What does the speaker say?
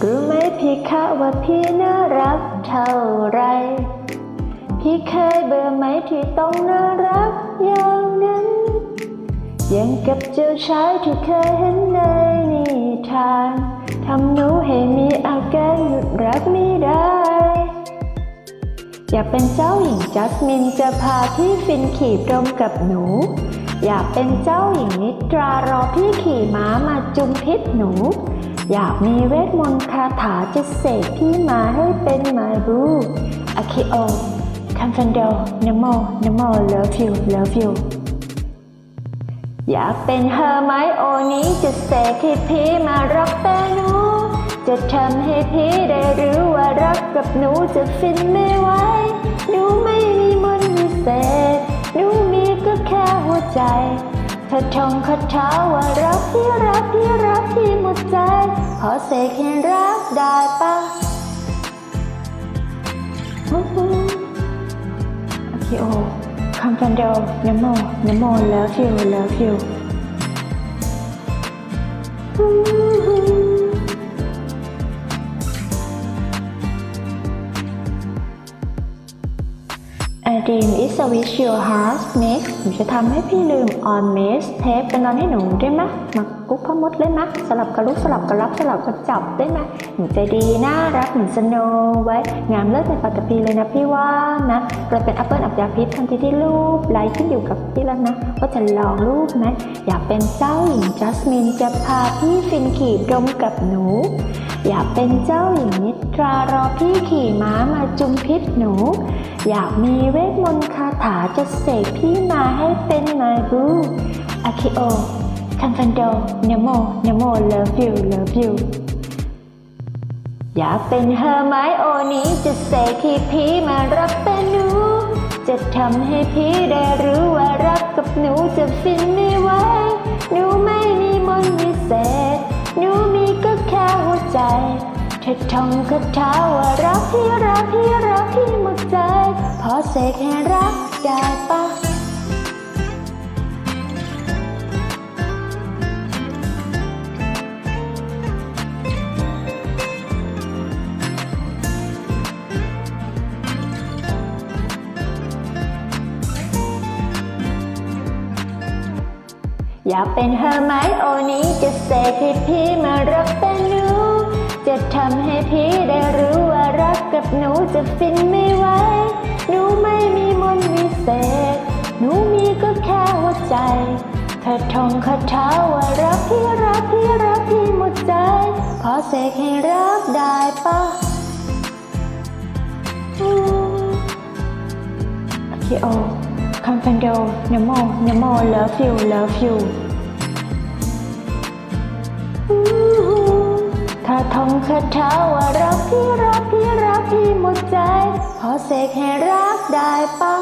สิคะว่าพี่น่ารักเท่าไร พี่เคยเบื่อไหมที่ต้องน่ารักอย่างนั้น ยังกับเจ้าชายที่เคยเห็นในนิทาน ทำหนูให้มีอาการหยุดรักไม่ได้ อยากเป็นเจ้าหญิงจัสมินจะพาพี่ฟินขี่ตรงกับหนู อยากเป็นเจ้าหญิงนิทรารอพี่ขี่ม้ามาจุมพิษหนู อยากมีเวทมนต์คาถาจะเสกพี่มาให้เป็นมารูอะคิโอคัมฟันโดนโมนโม love you love you อยากเป็นเฮอร์ไมโอนี้จะเสกให้พี่มารักแต่หนู จะทำให้พี่ได้รู้ว่ารักกับหนูจะฟินไม่ไหวหนูไม่มีมนต์วิเศษหนูมีก็แค่หัวใจเธอท่องคาถาว่ารักพี่รัก ขอเสกเห็นรักได้ปะโอ้โหโอเคโอคำกันเดียวน้ำมอน้ำมอแล้วฟิวแล้วฟิว dream is a wish your heart makes หนูจะทำให้พี่ลืม on miss เทปกันนอนให้หนูได้ไหมมากุ๊กพ่อมดเลยมสลับกับลุกสลับกับรับสลับกับจับได้ไหมหนูใจดีน่ารักเหมือนสโนไว้ งามเลิศในปัตตภีเลยนะพี่ว่านะเราเป็นแอปเปิลอับยาพิษทันทีที่รูปไลค์ขึ้นอยู่กับพี่แล้วนะว่าจะลองรูปไหมอยากเป็นเจ้าหญิงจัสมินจะพาพี่ฟินขี่ดมกับหนู อยากเป็นเจ้าหญิงนิทรารอพี่ขี่ม้ามาจุมพิษหนู อยากมีเวทมนต์คาถาจะเสกพี่มาให้เป็นมารูอาคิโอคัมฟันโดเนโมเนโม love you love you อยากเป็นเฮอร์ไมโอนี้จะเสกให้พี่มารักแต่หนู จะทำให้พี่ได้รู้ว่ารักกับหนูจะฟินไม่ไหวหนูไม่มีมนต์ ท่องคาถาว่ารักพี่รักพี่รักพี่หมดใจ พอเสกให้รักได้ปะอยากเป็นเฮอร์ไมโอนี้จะเสกให้พี่มารักแต่หนู จะทำให้พี่ได้รู้ว่ารักกับหนูจะฟินไม่ไหว หนูไม่มีมนต์วิเศษ หนูมีก็แค่หัวใจ เธอท่องคาถาว่ารักพี่รักพี่รักพี่หมดใจ ขอเสกให้รักได้ปะอืมโอคัมฟันโดนโมนโม love you love you ท่องคาถาว่ารักพี่รักพี่รักพี่หมดใจ ขอเสกให้รักได้ปะ